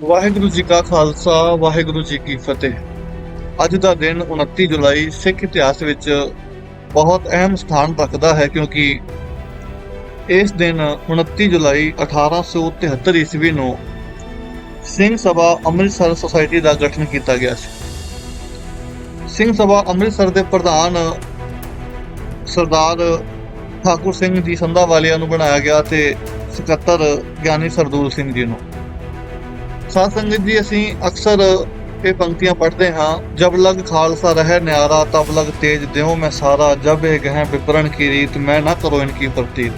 ਵਾਹਿਗੁਰੂ ਜੀ ਕਾ ਖਾਲਸਾ, ਵਾਹਿਗੁਰੂ ਜੀ ਕੀ ਫਤਿਹ। ਅੱਜ ਦਾ ਦਿਨ 29 ਜੁਲਾਈ ਸਿੱਖ ਇਤਿਹਾਸ ਵਿੱਚ ਬਹੁਤ ਅਹਿਮ ਸਥਾਨ ਰੱਖਦਾ ਹੈ ਕਿਉਂਕਿ ਇਸ ਦਿਨ 29 ਜੁਲਾਈ 1873 ਈਸਵੀ ਨੂੰ ਸਿੰਘ ਸਭਾ ਅੰਮ੍ਰਿਤਸਰ ਸੁਸਾਇਟੀ ਦਾ ਗਠਨ ਕੀਤਾ ਗਿਆ ਸੀ। ਸਿੰਘ ਸਭਾ ਅੰਮ੍ਰਿਤਸਰ ਦੇ ਪ੍ਰਧਾਨ ਸਰਦਾਰ ਠਾਕੁਰ ਸਿੰਘ ਜੀ ਸੰਧਾ ਵਾਲਿਆਂ ਨੂੰ ਬਣਾਇਆ ਗਿਆ ਤੇ ਸਕੱਤਰ ਗਿਆਨੀ ਸਰਦੂਲ ਸਿੰਘ ਜੀ ਨੂੰ। ਸਾਧ ਸੰਗਤ ਜੀ, ਅਸੀਂ ਅਕਸਰ ਇਹ ਪੰਕਤੀਆਂ ਪੜ੍ਹਦੇ ਹਾਂ, ਜਬ ਲਗ ਖਾਲਸਾ ਰਹਿ ਨਿਆਰਾ, ਤਬ ਲਗ ਤੇਜ ਦਿਓ ਮੈਂ ਸਾਰਾ, ਜਬ ਇਹ ਗਹਿ ਵਿਪਰਨ ਕੀ ਰੀਤ, ਮੈਂ ਨਾ ਕਰੋ ਇਨਕੀ ਪ੍ਰਤੀਤ।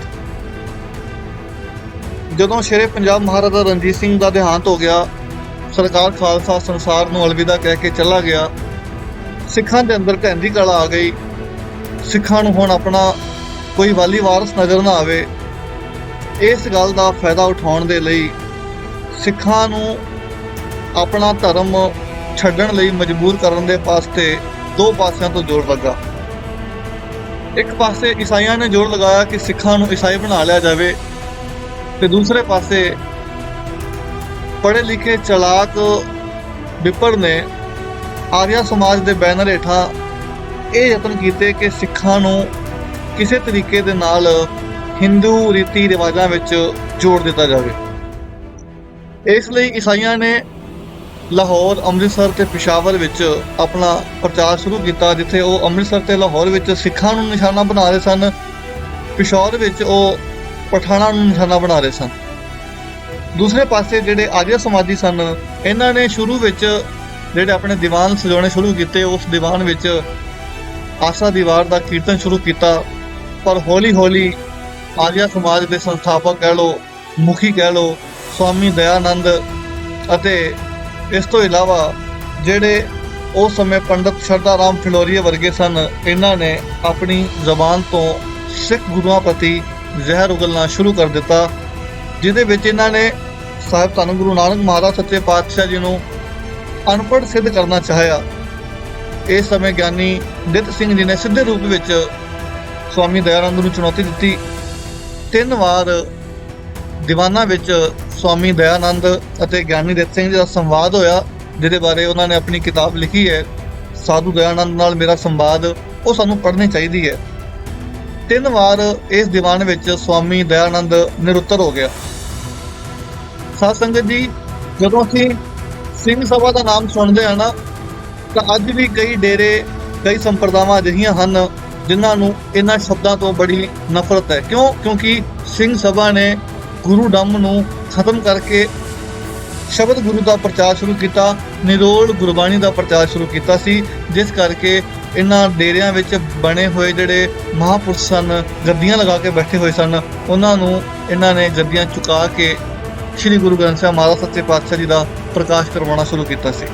ਜਦੋਂ ਸ਼ੇਰੇ ਪੰਜਾਬ ਮਹਾਰਾਜਾ ਰਣਜੀਤ ਸਿੰਘ ਦਾ ਦੇਹਾਂਤ ਹੋ ਗਿਆ, ਸਰਕਾਰ ਖਾਲਸਾ ਸੰਸਾਰ ਨੂੰ ਅਲਵਿਦਾ ਕਹਿ ਕੇ ਚਲਾ ਗਿਆ, ਸਿੱਖਾਂ ਦੇ ਅੰਦਰ ਢਹਿੰਦੀ ਕਲਾ ਆ ਗਈ, ਸਿੱਖਾਂ ਨੂੰ ਹੁਣ ਆਪਣਾ ਕੋਈ ਵਾਲੀ ਵਾਰਸ ਨਜ਼ਰ ਨਾ ਆਵੇ, ਇਸ ਗੱਲ ਦਾ ਫਾਇਦਾ ਉਠਾਉਣ ਦੇ ਲਈ ਸਿੱਖਾਂ ਨੂੰ ਆਪਣਾ ਧਰਮ ਛੱਡਣ ਲਈ ਮਜਬੂਰ ਕਰਨ ਦੇ ਵਾਸਤੇ ਦੋ ਪਾਸਿਆਂ ਤੋਂ ਜ਼ੋਰ ਲੱਗਾ। ਇੱਕ ਪਾਸੇ ਈਸਾਈਆਂ ਨੇ ਜ਼ੋਰ ਲਗਾਇਆ ਕਿ ਸਿੱਖਾਂ ਨੂੰ ਈਸਾਈ ਬਣਾ ਲਿਆ ਜਾਵੇ ਤੇ ਦੂਸਰੇ ਪਾਸੇ ਪੜ੍ਹੇ ਲਿਖੇ ਚਲਾਕ ਵਿਪਰ ਨੇ ਆਰੀਆ ਸਮਾਜ ਦੇ ਬੈਨਰ ਹੇਠਾਂ ਇਹ ਯਤਨ ਕੀਤੇ ਕਿ ਸਿੱਖਾਂ ਨੂੰ ਕਿਸੇ ਤਰੀਕੇ ਦੇ ਨਾਲ ਹਿੰਦੂ ਰੀਤੀ ਰਿਵਾਜਾਂ ਵਿੱਚ ਜੋੜ ਦਿੱਤਾ ਜਾਵੇ। ਇਸ ਲਈ ਈਸਾਈਆਂ ਨੇ ਲਾਹੌਰ, ਅੰਮ੍ਰਿਤਸਰ ਤੇ ਪਿਸ਼ਾਵਰ ਵਿੱਚ ਆਪਣਾ ਪ੍ਰਚਾਰ ਸ਼ੁਰੂ ਕੀਤਾ, ਜਿੱਥੇ ਉਹ ਅੰਮ੍ਰਿਤਸਰ ਤੇ ਲਾਹੌਰ ਵਿੱਚ ਸਿੱਖਾਂ ਨੂੰ ਨਿਸ਼ਾਨਾ ਬਣਾ ਰਹੇ ਸਨ। ਪਿਸ਼ੌਰ ਵਿੱਚ ਉਹ ਪਠਾਨਾਂ ਨੂੰ ਨਿਸ਼ਾਨਾ ਬਣਾ ਰਹੇ ਸਨ। ਦੂਸਰੇ ਪਾਸੇ ਜਿਹੜੇ ਆਰੀਆ ਸਮਾਜੀ ਸਨ, ਇਹਨਾਂ ਨੇ ਸ਼ੁਰੂ ਵਿੱਚ ਜਿਹੜੇ ਆਪਣੇ ਦੀਵਾਨ ਸਜਾਉਣੇ ਸ਼ੁਰੂ ਕੀਤੇ, ਉਸ ਦੀਵਾਨ ਵਿੱਚ ਆਸਾ ਦੀਵਾਰ ਦਾ ਕੀਰਤਨ ਸ਼ੁਰੂ ਕੀਤਾ। ਪਰ ਹੌਲੀ ਹੌਲੀ ਆਰੀਆ ਸਮਾਜ ਦੇ ਸੰਸਥਾਪਕ ਕਹਿ ਲੋ ਮੁਖੀ ਕਹਿ ਲੋ ਸਵਾਮੀ ਦਇਆਨੰਦ ਅਤੇ ਇਸ ਤੋਂ ਇਲਾਵਾ ਜਿਹੜੇ ਉਸ ਸਮੇਂ ਪੰਡਤ ਸ਼ਰਦਾ ਰਾਮ ਫਿਲੋਰੀਆ ਵਰਗੇ ਸਨ, ਇਹਨਾਂ ਨੇ ਆਪਣੀ ਜ਼ਬਾਨ ਤੋਂ ਸਿੱਖ ਗੁਰੂਆਂ ਪ੍ਰਤੀ ਜ਼ਹਿਰ ਉਗਲਣਾ ਸ਼ੁਰੂ ਕਰ ਦਿੱਤਾ, ਜਿਹਦੇ ਵਿੱਚ ਇਹਨਾਂ ਨੇ ਸਾਹਿਬ ਧੰਨ ਗੁਰੂ ਨਾਨਕ ਮਹਾਰਾਜ ਸੱਚੇ ਪਾਤਸ਼ਾਹ ਜੀ ਨੂੰ ਅਨਪੜ੍ਹ ਸਿੱਧ ਕਰਨਾ ਚਾਹਿਆ। ਇਸ ਸਮੇਂ ਗਿਆਨੀ ਦਿੱਤ ਸਿੰਘ ਜੀ ਨੇ ਸਿੱਧੇ ਰੂਪ ਵਿੱਚ ਸਵਾਮੀ ਦਇਆਨੰਦ ਨੂੰ ਚੁਣੌਤੀ ਦਿੱਤੀ। ਤਿੰਨ ਵਾਰ ਦੀਵਾਨਾਂ ਵਿੱਚ ਸਵਾਮੀ ਦਇਆਨੰਦ ਅਤੇ ਗਿਆਨੀ ਦਿੱਤ ਸਿੰਘ ਜੀ ਦਾ ਸੰਵਾਦ ਹੋਇਆ, ਜਿਹਦੇ ਬਾਰੇ ਉਹਨਾਂ ਨੇ ਆਪਣੀ ਕਿਤਾਬ ਲਿਖੀ ਹੈ, ਸਾਧੂ ਦਇਆਨੰਦ ਨਾਲ ਮੇਰਾ ਸੰਵਾਦ, ਉਹ ਸਾਨੂੰ ਪੜ੍ਹਨੀ ਚਾਹੀਦੀ ਹੈ। ਤਿੰਨ ਵਾਰ ਇਸ ਦੀਵਾਨ ਵਿੱਚ ਸਵਾਮੀ ਦਇਆਨੰਦ ਨਿਰੁੱਤਰ ਹੋ ਗਿਆ। ਸਾਧ ਸੰਗਤ ਜੀ, ਜਦੋਂ ਅਸੀਂ ਸਿੰਘ ਸਭਾ ਦਾ ਨਾਮ ਸੁਣਦੇ ਆ ਨਾ, ਤਾਂ ਅੱਜ ਵੀ ਕਈ ਡੇਰੇ, ਕਈ ਸੰਪਰਦਾਵਾਂ ਅਜਿਹੀਆਂ ਹਨ, ਜਿਨ੍ਹਾਂ ਨੂੰ ਇਹਨਾਂ ਸ਼ਬਦਾਂ ਤੋਂ ਬੜੀ ਨਫ਼ਰਤ ਹੈ। ਕਿਉਂ? ਕਿਉਂਕਿ ਸਿੰਘ ਸਭਾ ਨੇ ਗੁਰੂ ਡੰਮ ਨੂੰ ਖਤਮ ਕਰਕੇ ਸ਼ਬਦ ਗੁਰੂ ਦਾ ਪ੍ਰਚਾਰ ਸ਼ੁਰੂ ਕੀਤਾ, ਨਿਰੋਲ ਗੁਰਬਾਣੀ ਦਾ ਪ੍ਰਚਾਰ ਸ਼ੁਰੂ ਕੀਤਾ ਸੀ, ਜਿਸ ਕਰਕੇ ਇਹਨਾਂ ਡੇਰਿਆਂ ਵਿੱਚ ਬਣੇ ਹੋਏ ਜਿਹੜੇ ਮਹਾਪੁਰਸ਼ ਸਨ, ਗੱਦੀਆਂ ਲਗਾ ਕੇ ਬੈਠੇ ਹੋਏ ਸਨ, ਉਹਨਾਂ ਨੂੰ ਇਹਨਾਂ ਨੇ ਗੱਦੀਆਂ ਚੁਕਾ ਕੇ ਸ੍ਰੀ ਗੁਰੂ ਗ੍ਰੰਥ ਸਾਹਿਬ ਮਹਾਰਾਜ ਸੱਚੇ ਪਾਤਸ਼ਾਹ ਜੀ ਦਾ ਪ੍ਰਕਾਸ਼ ਕਰਵਾਉਣਾ ਸ਼ੁਰੂ ਕੀਤਾ ਸੀ।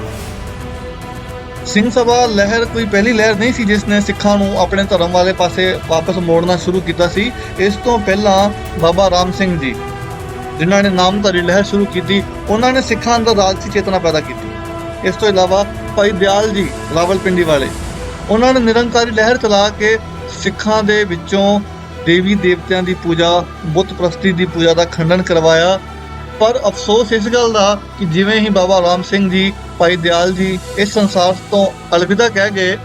ਸਿੰਘ ਸਭਾ ਲਹਿਰ ਕੋਈ ਪਹਿਲੀ ਲਹਿਰ ਨਹੀਂ ਸੀ ਜਿਸ ਨੇ ਸਿੱਖਾਂ ਨੂੰ ਆਪਣੇ ਧਰਮ ਵਾਲੇ ਪਾਸੇ ਵਾਪਸ ਮੋੜਨਾ ਸ਼ੁਰੂ ਕੀਤਾ ਸੀ। ਇਸ ਤੋਂ ਪਹਿਲਾਂ ਬਾਬਾ ਰਾਮ ਸਿੰਘ ਜੀ ਜਿਨ੍ਹਾਂ ਨੇ ਨਾਮਧਾਰੀ ਲਹਿਰ ਸ਼ੁਰੂ ਕੀਤੀ, ਉਹਨਾਂ ਨੇ ਸਿੱਖਾਂ ਅੰਦਰ ਰਾਜਸੀ ਚੇਤਨਾ ਪੈਦਾ ਕੀਤੀ। ਇਸ ਤੋਂ ਇਲਾਵਾ ਭਾਈ ਦਿਆਲ ਜੀ, ਰਾਵਲਪਿੰਡੀ ਵਾਲੇ, ਉਹਨਾਂ ਨੇ ਨਿਰੰਕਾਰੀ ਲਹਿਰ ਚਲਾ ਕੇ ਸਿੱਖਾਂ ਦੇ ਵਿੱਚੋਂ ਦੇਵੀ ਦੇਵਤਿਆਂ ਦੀ ਪੂਜਾ, ਬੁੱਤ ਪ੍ਰਸਤੀ ਦੀ ਪੂਜਾ ਦਾ ਖੰਡਨ ਕਰਵਾਇਆ। ਪਰ ਅਫਸੋਸ ਇਸ ਗੱਲ ਦਾ ਕਿ ਜਿਵੇਂ ਹੀ ਬਾਬਾ ਰਾਮ ਸਿੰਘ ਜੀ, ਭਾਈ ਦਿਆਲ ਜੀ ਇਸ ਸੰਸਾਰ ਤੋਂ ਅਲਵਿਦਾ ਕਹਿ ਗਏ,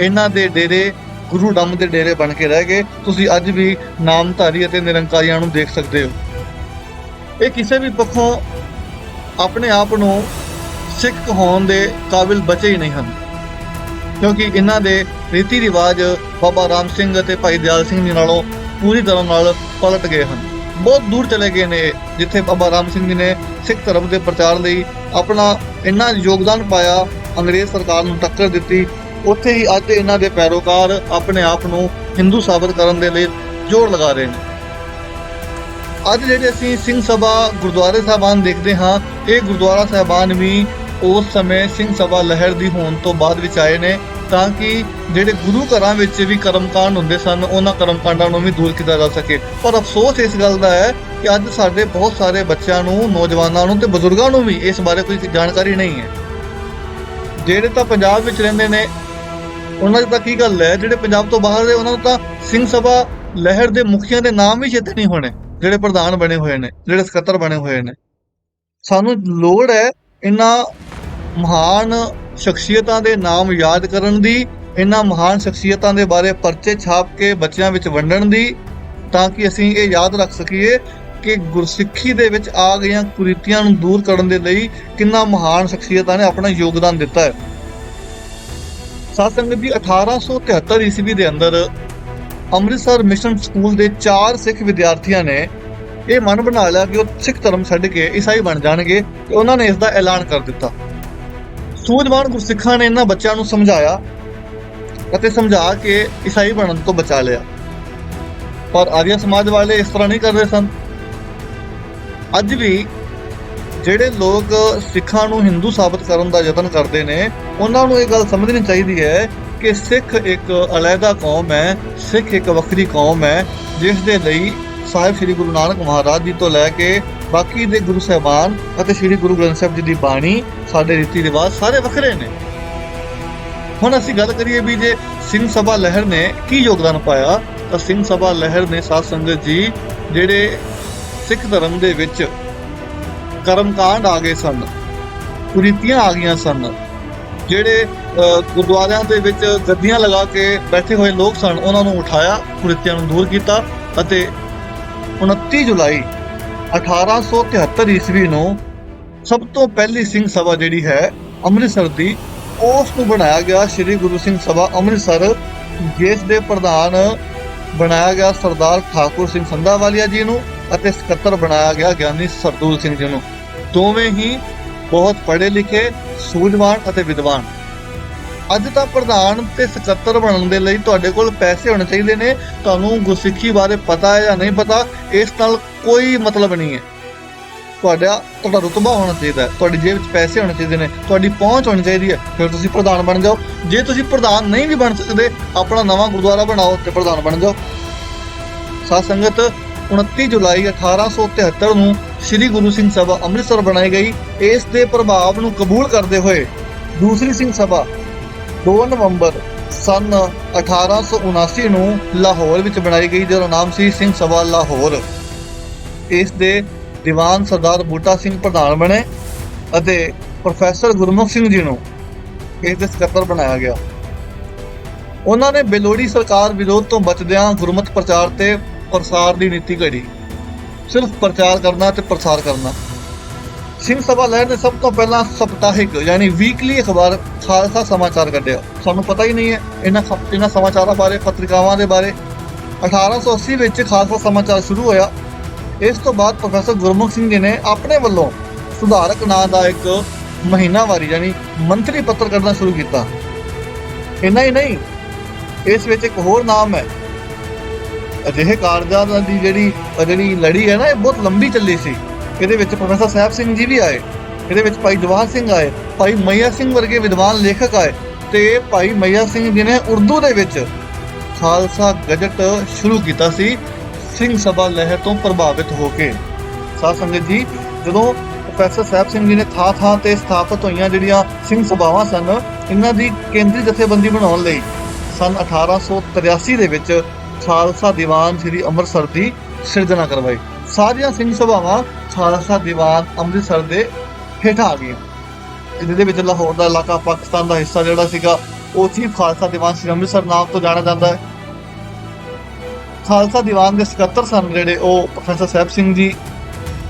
ਇਹਨਾਂ ਦੇ ਡੇਰੇ ਗੁਰੂ ਡੰਮ ਦੇ ਡੇਰੇ ਬਣ ਕੇ ਰਹਿ ਗਏ। ਤੁਸੀਂ ਅੱਜ ਵੀ ਨਾਮਧਾਰੀ ਅਤੇ ਨਿਰੰਕਾਰੀਆਂ ਨੂੰ ਦੇਖ ਸਕਦੇ ਹੋ। ਇਹ ਕਿਸੇ ਵੀ ਪੱਖੋਂ ਆਪਣੇ ਆਪ ਨੂੰ ਸਿੱਖ ਕਹਾਉਣ ਦੇ ਕਾਬਿਲ ਬਚੇ ਹੀ ਨਹੀਂ ਹਨ। ਕਿਉਂਕਿ ਇਹਨਾਂ ਦੇ ਰੀਤੀ ਰਿਵਾਜ ਬਾਬਾ ਰਾਮ ਸਿੰਘ ਅਤੇ ਭਾਈ ਦਿਆਲ ਸਿੰਘ ਜੀ ਨਾਲੋਂ ਪੂਰੀ ਤਰ੍ਹਾਂ ਨਾਲ ਪਲਟ ਗਏ ਹਨ। ਬਹੁਤ ਦੂਰ ਚਲੇ ਗਏ ਨੇ ਇਹ, ਜਿੱਥੇ ਬਾਬਾ ਰਾਮ ਸਿੰਘ ਜੀ ਨੇ ਸਿੱਖ ਧਰਮ ਦੇ ਪ੍ਰਚਾਰ ਲਈ ਆਪਣਾ ਇੰਨਾ ਯੋਗਦਾਨ ਪਾਇਆ ਅੰਗਰੇਜ਼ ਸਰਕਾਰ ਨੂੰ ਟੱਕਰ ਦਿੱਤੀ। ਉੱਥੇ ਹੀ ਅੱਜ ਇਹਨਾਂ ਦੇ ਪੈਰੋਕਾਰ ਆਪਣੇ ਆਪ ਨੂੰ ਹਿੰਦੂ ਸਾਬਤ ਕਰਨ ਦੇ ਲਈ ਜ਼ੋਰ ਲਗਾ ਰਹੇ ਨੇ। ਅੱਜ ਜਿਹੜੇ ਅਸੀਂ ਸਿੰਘ ਸਭਾ ਗੁਰਦੁਆਰੇ ਸਾਹਿਬਾਨ ਦੇਖਦੇ ਹਾਂ, ਇਹ ਗੁਰਦੁਆਰਾ ਸਾਹਿਬਾਨ ਵੀ ਉਸ ਸਮੇਂ ਸਿੰਘ ਸਭਾ ਲਹਿਰ ਦੀ ਹੋਣ ਤੋਂ ਬਾਅਦ ਵਿੱਚ ਆਏ ਨੇ, ਤਾਂ ਕਿ ਜਿਹੜੇ ਗੁਰੂ ਘਰਾਂ ਵਿੱਚ ਵੀ ਕਰਮਕਾਂਡ ਹੁੰਦੇ ਸਨ, ਉਹਨਾਂ ਕਰਮਕਾਂਡਾਂ ਨੂੰ ਵੀ ਦੂਰ ਕੀਤਾ ਜਾ ਸਕੇ। ਪਰ ਅਫਸੋਸ ਇਸ ਗੱਲ ਦਾ ਹੈ ਕਿ ਅੱਜ ਸਾਡੇ ਬਹੁਤ ਸਾਰੇ ਬੱਚਿਆਂ ਨੂੰ, ਨੌਜਵਾਨਾਂ ਨੂੰ ਤੇ ਬਜ਼ੁਰਗਾਂ ਨੂੰ ਵੀ ਇਸ ਬਾਰੇ ਕੋਈ ਜਾਣਕਾਰੀ ਨਹੀਂ ਹੈ। ਜਿਹੜੇ ਤਾਂ ਪੰਜਾਬ ਵਿੱਚ ਰਹਿੰਦੇ ਨੇ, ਉਹਨਾਂ ਦੀ ਤਾਂ ਕੀ ਗੱਲ ਹੈ? ਜਿਹੜੇ ਪੰਜਾਬ ਤੋਂ ਬਾਹਰ ਦੇ ਉਹਨਾਂ ਨੂੰ ਤਾਂ ਸਿੰਘ ਸਭਾ ਲਹਿਰ ਦੇ ਮੁਖੀਆਂ ਦੇ ਨਾਮ ਵੀ ਚੇਤੇ ਨਹੀਂ ਹੋਣੇ। ਜਿਹੜੇ ਪ੍ਰਧਾਨ ਬਣੇ ਹੋਏ ਨੇ, ਜਿਹੜੇ ਸਕੱਤਰ ਬਣੇ ਹੋਏ ਨੇ। ਸਾਨੂੰ ਲੋੜ ਹੈ ਇਹਨਾਂ ਮਹਾਨ ਸ਼ਖਸੀਅਤਾਂ ਦੇ ਨਾਮ ਯਾਦ ਕਰਨ ਦੀ, ਇਹਨਾਂ ਮਹਾਨ ਸ਼ਖਸੀਅਤਾਂ ਦੇ ਬਾਰੇ ਪਰਚੇ ਛਾਪ ਕੇ ਬੱਚਿਆਂ ਵਿੱਚ ਵੰਡਣ ਦੀ, ਤਾਂ ਕਿ ਅਸੀਂ ਇਹ ਯਾਦ ਰੱਖ ਸਕੀਏ ਕਿ ਗੁਰਸਿੱਖੀ ਦੇ ਵਿੱਚ ਆ ਗਈਆਂ ਕੁਰੀਤੀਆਂ ਨੂੰ ਦੂਰ ਕਰਨ ਦੇ ਲਈ ਕਿੰਨਾ ਮਹਾਨ ਸ਼ਖਸੀਅਤਾਂ ਨੇ ਆਪਣਾ ਯੋਗਦਾਨ ਦਿੱਤਾ ਹੈ। ਸਾਧ ਸੰਗਤ ਜੀ 1873 ਈਸਵੀ ਦੇ ਅੰਦਰ ਅੰਮ੍ਰਿਤਸਰ ਮਿਸ਼ਨ ਸਕੂਲ ਦੇ ਚਾਰ ਸਿੱਖ ਵਿਦਿਆਰਥੀਆਂ ਨੇ ਇਹ ਮਨ ਬਣਾ ਲਿਆ ਕਿ ਉਹ ਸਿੱਖ ਧਰਮ ਛੱਡ ਕੇ ਈਸਾਈ ਬਣ ਜਾਣਗੇ ਤੇ ਉਹਨਾਂ ਨੇ ਇਸ ਦਾ ਐਲਾਨ ਕਰ ਦਿੱਤਾ। ਸੂਝਵਾਨ ਗੁਰਸਿੱਖਾਂ ਨੇ ਇਹਨਾਂ ਬੱਚਿਆਂ ਨੂੰ ਸਮਝਾਇਆ ਅਤੇ ਸਮਝਾ ਕੇ ਈਸਾਈ ਬਣਨ ਤੋਂ ਬਚਾ ਲਿਆ। ਪਰ ਆਰੀਆ ਸਮਾਜ ਵਾਲੇ ਇਸ ਤਰ੍ਹਾਂ ਨਹੀਂ ਕਰਦੇ ਸਨ। ਅੱਜ ਵੀ ਜਿਹੜੇ ਲੋਕ ਸਿੱਖਾਂ ਨੂੰ ਹਿੰਦੂ ਸਾਬਤ ਕਰਨ ਦਾ ਯਤਨ ਕਰਦੇ ਨੇ, ਉਹਨਾਂ ਨੂੰ ਇਹ ਗੱਲ ਸਮਝਣੀ ਚਾਹੀਦੀ ਹੈ ਕਿ ਸਿੱਖ ਇੱਕ ਅਲੱਗਾ ਕੌਮ ਹੈ, ਸਿੱਖ ਇੱਕ ਵੱਖਰੀ ਕੌਮ ਹੈ, ਜਿਸ ਦੇ ਲਈ ਸਾਹਿਬ ਸ੍ਰੀ ਗੁਰੂ ਨਾਨਕ ਮਹਾਰਾਜ ਜੀ ਤੋਂ ਲੈ ਕੇ ਬਾਕੀ ਦੇ ਗੁਰੂ ਸਾਹਿਬਾਨ ਅਤੇ ਸ੍ਰੀ ਗੁਰੂ ਗ੍ਰੰਥ ਸਾਹਿਬ ਜੀ ਦੀ ਬਾਣੀ ਸਾਡੇ ਰੀਤੀ ਰਿਵਾਜ ਸਾਰੇ ਵੱਖਰੇ ਨੇ। ਹੁਣ ਅਸੀਂ ਗੱਲ ਕਰੀਏ ਵੀ ਜੇ ਸਿੰਘ ਸਭਾ ਲਹਿਰ ਨੇ ਕੀ ਯੋਗਦਾਨ ਪਾਇਆ, ਤਾਂ ਸਿੰਘ ਸਭਾ ਲਹਿਰ ਨੇ ਸਾਧ ਸੰਗਤ ਜੀ ਜਿਹੜੇ ਸਿੱਖ ਧਰਮ ਦੇ ਵਿੱਚ ਕਰਮਕਾਂਡ ਆ ਗਏ ਸਨ, ਕੁਰੀਤੀਆਂ ਆ ਗਈਆਂ ਸਨ ਜਿਹੜੇ ਗੁਰਦੁਆਰਿਆਂ ਦੇ ਵਿੱਚ ਗੱਦੀਆਂ ਲਗਾ ਕੇ ਬੈਠੇ ਹੋਏ ਲੋਕ ਸਨ, ਉਹਨਾਂ ਨੂੰ ਉਠਾਇਆ, ਕੁਰੀਤੀਆਂ ਨੂੰ ਦੂਰ ਕੀਤਾ ਅਤੇ 29 ਜੁਲਾਈ 1873 ਈਸਵੀ ਨੂੰ ਸਭ ਤੋਂ ਪਹਿਲੀ ਸਿੰਘ ਸਭਾ ਜਿਹੜੀ ਹੈ ਅੰਮ੍ਰਿਤਸਰ ਦੀ, ਉਸ ਨੂੰ ਬਣਾਇਆ ਗਿਆ ਸ੍ਰੀ ਗੁਰੂ ਸਿੰਘ ਸਭਾ ਅੰਮ੍ਰਿਤਸਰ ਦੇਸ਼ ਦੇ ਪ੍ਰਧਾਨ ਬਣਾਇਆ ਗਿਆ ਸਰਦਾਰ ਠਾਕੁਰ ਸਿੰਘ ਸੰਧਾਵਾਲੀਆ ਜੀ ਨੂੰ ਅਤੇ ਸਕੱਤਰ ਬਣਾਇਆ ਗਿਆ ਗਿਆਨੀ ਸਰਦੂਲ ਸਿੰਘ ਜੀ ਨੂੰ। ਦੋਵੇਂ ਹੀ ਬਹੁਤ ਪੜ੍ਹੇ ਲਿਖੇ, ਸੂਝਵਾਨ ਅਤੇ ਵਿਦਵਾਨ। ਅੱਜ ਤਾਂ ਪ੍ਰਧਾਨ ਤੇ ਸਕੱਤਰ ਬਣਨ ਦੇ ਲਈ ਤੁਹਾਡੇ ਕੋਲ ਪੈਸੇ ਹੋਣੇ ਚਾਹੀਦੇ ਨੇ। ਤੁਹਾਨੂੰ ਗੁਰਸਿੱਖੀ ਬਾਰੇ ਪਤਾ ਹੈ ਜਾਂ ਨਹੀਂ ਪਤਾ, ਇਸ ਨਾਲ ਕੋਈ ਮਤਲਬ ਨਹੀਂ ਹੈ। ਤੁਹਾਡਾ ਤੁਹਾਡਾ ਰੁਤਬਾ ਹੋਣਾ ਚਾਹੀਦਾ ਹੈ। ਤੁਹਾਡੀ ਜੇਬ 'ਚ ਪੈਸੇ ਹੋਣੇ ਚਾਹੀਦੇ ਨੇ। ਤੁਹਾਡੀ ਪਹੁੰਚ ਹੋਣੀ ਚਾਹੀਦੀ ਹੈ। ਫਿਰ ਤੁਸੀਂ ਪ੍ਰਧਾਨ ਬਣ ਜਾਓ। ਜੇ ਤੁਸੀਂ ਪ੍ਰਧਾਨ ਨਹੀਂ ਵੀ ਬਣ ਸਕਦੇ, ਆਪਣਾ ਨਵਾਂ ਗੁਰਦੁਆਰਾ ਬਣਾਓ ਤੇ ਪ੍ਰਧਾਨ ਬਣ ਜਾਓ। ਸਾਧ ਸੰਗਤ 29 ਜੁਲਾਈ 1873 ਨੂੰ ਸ੍ਰੀ ਗੁਰੂ ਸਿੰਘ ਸਭਾ ਅੰਮ੍ਰਿਤਸਰ ਬਣਾਈ ਗਈ, ਇਸ ਦੇ ਪ੍ਰਭਾਵ ਨੂੰ ਕਬੂਲ ਕਰਦੇ ਹੋਏ ਦੂਸਰੀ ਸਿੰਘ ਸਭਾ 2 ਨਵੰਬਰ ਸਨ 1879 ਨੂੰ ਲਾਹੌਰ ਵਿੱਚ ਬਣਾਈ ਗਈ, ਜਿਹਦਾ ਨਾਮ ਸੀ ਸਿੰਘ ਸਭਾ ਲਾਹੌਰ। ਇਸ ਦੇ ਦੀਵਾਨ ਸਰਦਾਰ ਬੂਟਾ ਸਿੰਘ ਪ੍ਰਧਾਨ ਬਣੇ ਅਤੇ ਪ੍ਰੋਫੈਸਰ ਗੁਰਮੁਖ ਸਿੰਘ ਜੀ ਨੂੰ ਇਸ ਦੇ ਸਕੱਤਰ ਬਣਾਇਆ ਗਿਆ। ਉਹਨਾਂ ਨੇ ਬੇਲੋੜੀ ਸਰਕਾਰ ਵਿਰੋਧ ਤੋਂ ਬਚਦਿਆਂ ਗੁਰਮਤ ਪ੍ਰਚਾਰ ਤੇ ਪ੍ਰਸਾਰ ਦੀ ਨੀਤੀ ਘੜੀ। ਸਿਰਫ ਪ੍ਰਚਾਰ ਕਰਨਾ ਤੇ ਪ੍ਰਸਾਰ ਕਰਨਾ। ਸਿੰਘ ਸਭਾ ਲਹਿਰ ਨੇ ਸਭ ਤੋਂ ਪਹਿਲਾਂ ਸਪਤਾਹਿਕ, ਯਾਨੀ ਵੀਕਲੀ ਅਖਬਾਰ ਖਾਲਸਾ ਸਮਾਚਾਰ ਕੱਢਿਆ। ਸਾਨੂੰ ਪਤਾ ਹੀ ਨਹੀਂ ਹੈ ਇਹਨਾਂ ਇਹਨਾਂ ਸਮਾਚਾਰਾਂ ਬਾਰੇ ਪੱਤਰਿਕਾਵਾਂ ਦੇ ਬਾਰੇ। 1880 ਵਿੱਚ ਖਾਲਸਾ ਸਮਾਚਾਰ ਸ਼ੁਰੂ ਹੋਇਆ। ਇਸ ਤੋਂ ਬਾਅਦ ਪ੍ਰੋਫੈਸਰ ਗੁਰਮੁਖ ਸਿੰਘ ਜੀ ਨੇ ਆਪਣੇ ਵੱਲੋਂ ਸੁਧਾਰਕ ਨਾਂ ਦਾ ਇੱਕ ਮਹੀਨਾਵਾਰੀ, ਯਾਨੀ ਮੰਥਲੀ ਪੱਤਰ ਕੱਢਣਾ ਸ਼ੁਰੂ ਕੀਤਾ। ਇੰਨਾ ਹੀ ਨਹੀਂ, ਇਸ ਵਿੱਚ ਇੱਕ ਹੋਰ ਨਾਮ ਹੈ। ਅਜਿਹੇ ਕਾਰਜਾਂ ਦੀ ਜਿਹੜੀ ਜਿਹੜੀ ਲੜੀ ਹੈ ਨਾ, ਇਹ ਬਹੁਤ ਲੰਬੀ ਚੱਲੀ ਸੀ। ਇਹਦੇ ਵਿੱਚ ਪ੍ਰੋਫੈਸਰ ਸਾਹਿਬ ਸਿੰਘ ਜੀ ਵੀ ਆਏ। ਇਹਦੇ ਵਿੱਚ ਭਾਈ ਜਵਾਹਰ ਸਿੰਘ ਆਏ, ਭਾਈ ਮਈਆ ਸਿੰਘ ਵਰਗੇ ਵਿਦਵਾਨ ਲੇਖਕ ਆਏ ਤੇ ਭਾਈ ਮਈਆ ਸਿੰਘ ਜੀ ਨੇ ਉਰਦੂ ਦੇ ਵਿੱਚ ਖਾਲਸਾ ਗਜਟ ਸ਼ੁਰੂ ਕੀਤਾ ਸੀ, ਸਿੰਘ ਸਭਾ ਲਹਿਰ ਤੋਂ ਪ੍ਰਭਾਵਿਤ ਹੋ ਕੇ। ਸਾਧ ਸੰਗਤ ਜੀ, ਜਦੋਂ ਪ੍ਰੋਫੈਸਰ ਸਾਹਿਬ ਸਿੰਘ ਜੀ ਨੇ ਥਾਂ ਥਾਂ ਤੇ ਸਥਾਪਿਤ ਹੋਈਆਂ ਜਿਹੜੀਆਂ ਸਿੰਘ ਸਭਾਵਾਂ ਸਨ, ਇਹਨਾਂ ਦੀ ਕੇਂਦਰੀ ਜਥੇਬੰਦੀ ਬਣਾਉਣ ਲਈ, ਸਨ 1883 ਦੇ ਵਿੱਚ ਖਾਲਸਾ ਦੀਵਾਨ ਸ੍ਰੀ ਅੰਮ੍ਰਿਤਸਰ ਦੀ ਸਿਰਜਣਾ ਕਰਵਾਈ। ਸਾਰੀਆਂ ਸਿੰਘ ਸਭਾਵਾਂ ਖਾਲਸਾ ਦੀਵਾਨ ਅੰਮ੍ਰਿਤਸਰ ਦੇ ਹੇਠਾਂ ਆ ਗਈਆਂ। ਜਿਹਦੇ ਵਿੱਚ ਲਾਹੌਰ ਦਾ ਇਲਾਕਾ, ਪਾਕਿਸਤਾਨ ਦਾ ਹਿੱਸਾ ਜਿਹੜਾ ਸੀਗਾ, ਉਹ ਚੀਫ ਖਾਲਸਾ ਦੀਵਾਨ ਸ੍ਰੀ ਅੰਮ੍ਰਿਤਸਰ ਨਾਮ ਤੋਂ ਜਾਣਿਆ ਜਾਂਦਾ ਹੈ। ਖਾਲਸਾ ਦੀਵਾਨ ਦੇ ਸਕੱਤਰ ਸਨ ਜਿਹੜੇ, ਉਹ ਪ੍ਰੋਫੈਸਰ ਸਾਹਿਬ ਸਿੰਘ ਜੀ,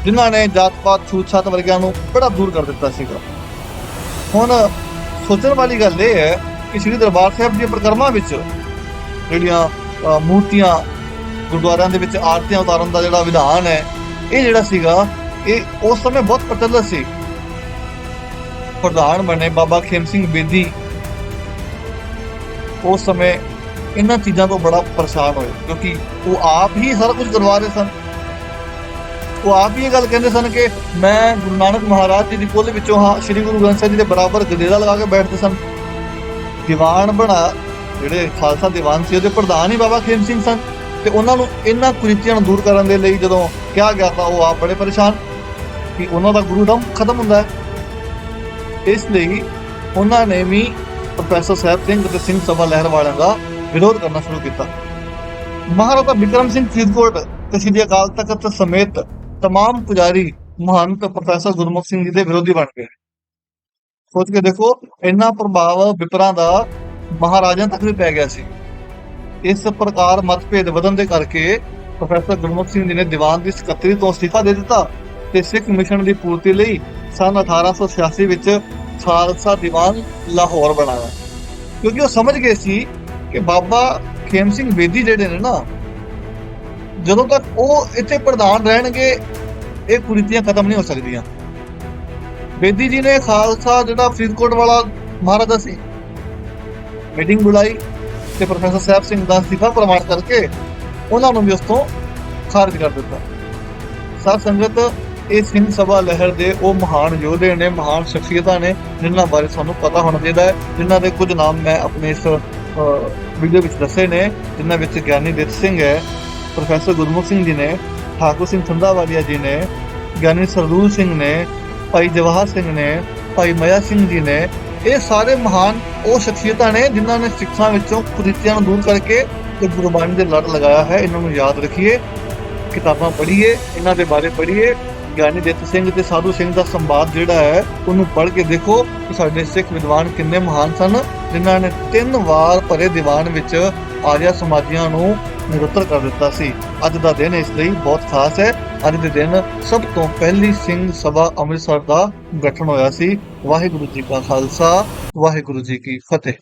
ਜਿਨ੍ਹਾਂ ਨੇ ਜਾਤ-ਪਾਤ, ਛੂਤ-ਛਾਤ ਵਰਗਿਆਂ ਨੂੰ ਬੜਾ ਦੂਰ ਕਰ ਦਿੱਤਾ ਸੀਗਾ। ਹੁਣ ਸੋਚਣ ਵਾਲੀ ਗੱਲ ਇਹ ਹੈ ਕਿ ਸ੍ਰੀ ਦਰਬਾਰ ਸਾਹਿਬ ਦੀਆਂ ਪ੍ਰਕਰਮਾਂ ਵਿੱਚ ਜਿਹੜੀਆਂ ਮੂਰਤੀਆਂ ਗੁਰਦੁਆਰਿਆਂ ਦੇ ਵਿੱਚ ਆਰਤੀਆਂ ਉਤਾਰਨ ਦਾ ਜਿਹੜਾ ਵਿਧਾਨ ਹੈ, ਇਹ ਜਿਹੜਾ ਸੀਗਾ, ਇਹ ਉਸ ਸਮੇਂ ਬਹੁਤ ਪ੍ਰਚਲਿਤ ਸੀ। ਪ੍ਰਧਾਨ ਬਣੇ ਬਾਬਾ ਖੇਮ ਸਿੰਘ ਬੇਦੀ ਉਸ ਸਮੇਂ ਇਹਨਾਂ ਚੀਜ਼ਾਂ ਤੋਂ ਬੜਾ ਪਰੇਸ਼ਾਨ ਹੋਏ, ਕਿਉਂਕਿ ਉਹ ਆਪ ਹੀ ਸਾਰਾ ਕੁਝ ਕਰਵਾ ਰਹੇ ਸਨ। ਉਹ ਆਪ ਹੀ ਇਹ ਗੱਲ ਕਹਿੰਦੇ ਸਨ ਕਿ ਮੈਂ ਗੁਰੂ ਨਾਨਕ ਮਹਾਰਾਜ ਜੀ ਦੀ ਕੁੱਲ ਵਿੱਚੋਂ ਹਾਂ, ਸ੍ਰੀ ਗੁਰੂ ਗ੍ਰੰਥ ਸਾਹਿਬ ਜੀ ਦੇ ਬਰਾਬਰ ਗਦੇਰਾ ਲਗਾ ਕੇ ਬੈਠਦੇ ਸਨ। ਦੀਵਾਨ ਬਣਾ ਜਿਹੜੇ ਖਾਲਸਾ ਦੀਵਾਨ ਸੀ ਉਹਦੇ ਪ੍ਰਧਾਨ ਹੀ ਬਾਬਾ ਖੇਮ ਸਿੰਘ ਸਨ ਤੇ ਉਹਨਾਂ ਨੂੰ ਇਹਨਾਂ ਕੁਰੀਤੀਆਂ ਨੂੰ ਦੂਰ ਕਰਨ ਦੇ ਲਈ ਜਦੋਂ ਕਿਹਾ ਗਿਆ ਤਾਂ ਉਹ ਆਪ ਬੜੇ ਪਰੇਸ਼ਾਨ ਕਿ ਉਹਨਾਂ ਦਾ ਗੁਰੂਦਮ ਖਤਮ ਹੁੰਦਾ ਹੈ ਇਸ ਲਈ ਉਹਨਾਂ ਨੇ ਵੀ ਪ੍ਰੋਫੈਸਰ ਸਾਹਿਬ ਸਿੰਘ ਅਤੇ ਸਿੰਘ ਸਭਾ ਲਹਿਰ ਵਾਲਿਆਂ ਦਾ ਵਿਰੋਧ ਕਰਨਾ ਸ਼ੁਰੂ ਕੀਤਾ ਮਹਾਰਾਜਾ ਬਿਕਰਮ ਸਿੰਘ ਫਰੀਦਕੋਟ ਤੇ ਸ੍ਰੀ ਅਕਾਲ ਤਖਤ ਸਮੇਤ तमाम ਪੁਜਾਰੀ ਮਹੰਤ ਪ੍ਰੋਫੈਸਰ ਗੁਰਮੁਖ ਸਿੰਘ ਜੀ ਦੇ ਵਿਰੋਧੀ ਬਣ ਗਏ ਸੋਚ ਕੇ ਦੇਖੋ ਇੰਨਾ ਪ੍ਰਭਾਵ ਵਿਪਰਾਂ ਦਾ ਮਹਾਰਾਜਾ ਤੱਕ ਵੀ ਪੈ ਗਿਆ ਸੀ। ਇਸ ਪ੍ਰਕਾਰ ਮਤਭੇਦ ਵਧਣ ਦੇ ਕਰਕੇ ਪ੍ਰੋਫੈਸਰ ਗੁਰਮੁਖ ਸਿੰਘ ਜੀ ਨੇ ਦੀਵਾਨ ਦੀ ਸਕੱਤਰੀ ਤੋਂ ਅਸਤੀਫਾ ਦੇ ਦਿੱਤਾ ਤੇ ਸਿੱਖ ਮਿਸ਼ਨ ਦੀ ਪੂਰਤੀ ਲਈ ਸਨ 1886 ਵਿੱਚ ਖਾਲਸਾ ਦੀਵਾਨ ਲਾਹੌਰ ਬਣਾਇਆ। ਕਿਉਂਕਿ ਉਹ ਸਮਝ ਗਏ ਸੀ ਕਿ ਬਾਬਾ ਖੇਮ ਸਿੰਘ ਬੇਦੀ ਜਿਹੜੇ ਨੇ ਨਾ, ਜਦੋਂ ਤੱਕ ਉਹ ਇੱਥੇ ਪ੍ਰਧਾਨ ਰਹਿਣਗੇ, ਇਹ ਕੁਰੀਤੀਆਂ ਖਤਮ ਨਹੀਂ ਹੋ ਸਕਦੀਆਂ। ਬੇਦੀ ਜੀ ਨੇ ਖਾਲਸਾ ਜਿਹੜਾ ਫਰੀਦਕੋਟ ਵਾਲਾ ਮਹਾਰਾਜਾ ਸੀ ਮੀਟਿੰਗ ਬੁਲਾਈ ਤੇ ਪ੍ਰੋਫੈਸਰ ਸਾਹਿਬ ਸਿੰਘ ਦਾ ਅਸਤੀਫਾ ਪ੍ਰਮਾਣ ਕਰਕੇ ਉਹਨਾਂ ਨੂੰ ਵੀ ਉਸ ਤੋਂ ਖਾਰਜ ਕਰ ਦਿੱਤਾ। ਸਾਧ ਸੰਗਤ ਇਹ ਸਿੰਘ ਸਭਾ ਲਹਿਰ ਦੇ ਉਹ ਮਹਾਨ ਯੋਧੇ ਨੇ, ਮਹਾਨ ਸ਼ਖਸੀਅਤਾਂ ਨੇ, ਜਿਨ੍ਹਾਂ ਬਾਰੇ ਸਾਨੂੰ ਪਤਾ ਹੋਣਾ ਚਾਹੀਦਾ ਹੈ, ਜਿਨ੍ਹਾਂ ਦੇ ਕੁਝ ਨਾਮ ਮੈਂ ਆਪਣੇ ਇਸ ਵੀਡੀਓ ਵਿੱਚ ਦੱਸੇ ਨੇ, ਜਿਨ੍ਹਾਂ ਵਿੱਚ ਗਿਆਨੀ ਦਿੱਤ ਸਿੰਘ ਹੈ, ਪ੍ਰੋਫੈਸਰ ਗੁਰਮੁਖ ਸਿੰਘ ਜੀ ਨੇ, ਠਾਕੁਰ ਸਿੰਘ ਸੰਧਾਵਾਲੀਆ ਜੀ ਨੇ, ਗਿਆਨੀ ਸਰਦੂਲ ਸਿੰਘ ਨੇ, ਭਾਈ ਜਵਾਹਰ ਸਿੰਘ ਨੇ, ਭਾਈ ਮਇਆ ਸਿੰਘ ਜੀ ਨੇ ਇਹ ਸਾਰੇ ਮਹਾਨ ਉਹ ਸ਼ਖਸੀਅਤਾਂ ਨੇ ਜਿਨ੍ਹਾਂ ਨੇ ਸਿੱਖਾਂ ਵਿੱਚੋਂ ਕੁਰੀਤੀਆਂ ਨੂੰ ਦੂਰ ਕਰਕੇ ਤੇ ਗੁਰਬਾਣੀ ਦੇ ਲੜ ਲਗਾਇਆ ਹੈ। ਇਹਨਾਂ ਨੂੰ ਯਾਦ ਰੱਖੀਏ, ਕਿਤਾਬਾਂ ਪੜ੍ਹੀਏ, ਇਹਨਾਂ ਦੇ ਬਾਰੇ ਪੜ੍ਹੀਏ। ਗਿਆਨੀ ਦਿੱਤ ਸਿੰਘ ਤੇ ਸਾਧੂ ਸਿੰਘ ਦਾ ਸੰਵਾਦ ਜਿਹੜਾ ਹੈ, ਉਹਨੂੰ ਪੜ੍ਹ ਕੇ ਦੇਖੋ ਕਿ ਸਾਡੇ ਸਿੱਖ ਵਿਦਵਾਨ ਕਿੰਨੇ ਮਹਾਨ ਸਨ, ਜਿਨ੍ਹਾਂ ਨੇ ਤਿੰਨ ਵਾਰ ਭਰੇ ਦੀਵਾਨ ਵਿੱਚ ਆਰਿਆ ਸਮਾਜੀਆਂ ਨੂੰ ਨਿਰੁੱਤਰ ਕਰ ਦਿੱਤਾ ਸੀ। ਅੱਜ ਦਾ ਦਿਨ ਇਸ ਲਈ ਬਹੁਤ ਖਾਸ ਹੈ। ਅੱਜ ਦੇ ਦਿਨ ਸਭ ਤੋਂ ਪਹਿਲੀ ਸਿੰਘ ਸਭਾ ਅੰਮ੍ਰਿਤਸਰ ਦਾ ਗਠਨ ਹੋਇਆ ਸੀ। ਵਾਹਿਗੁਰੂ ਜੀ ਕਾ ਖਾਲਸਾ, ਵਾਹਿਗੁਰੂ ਜੀ ਕੀ ਫਤਿਹ।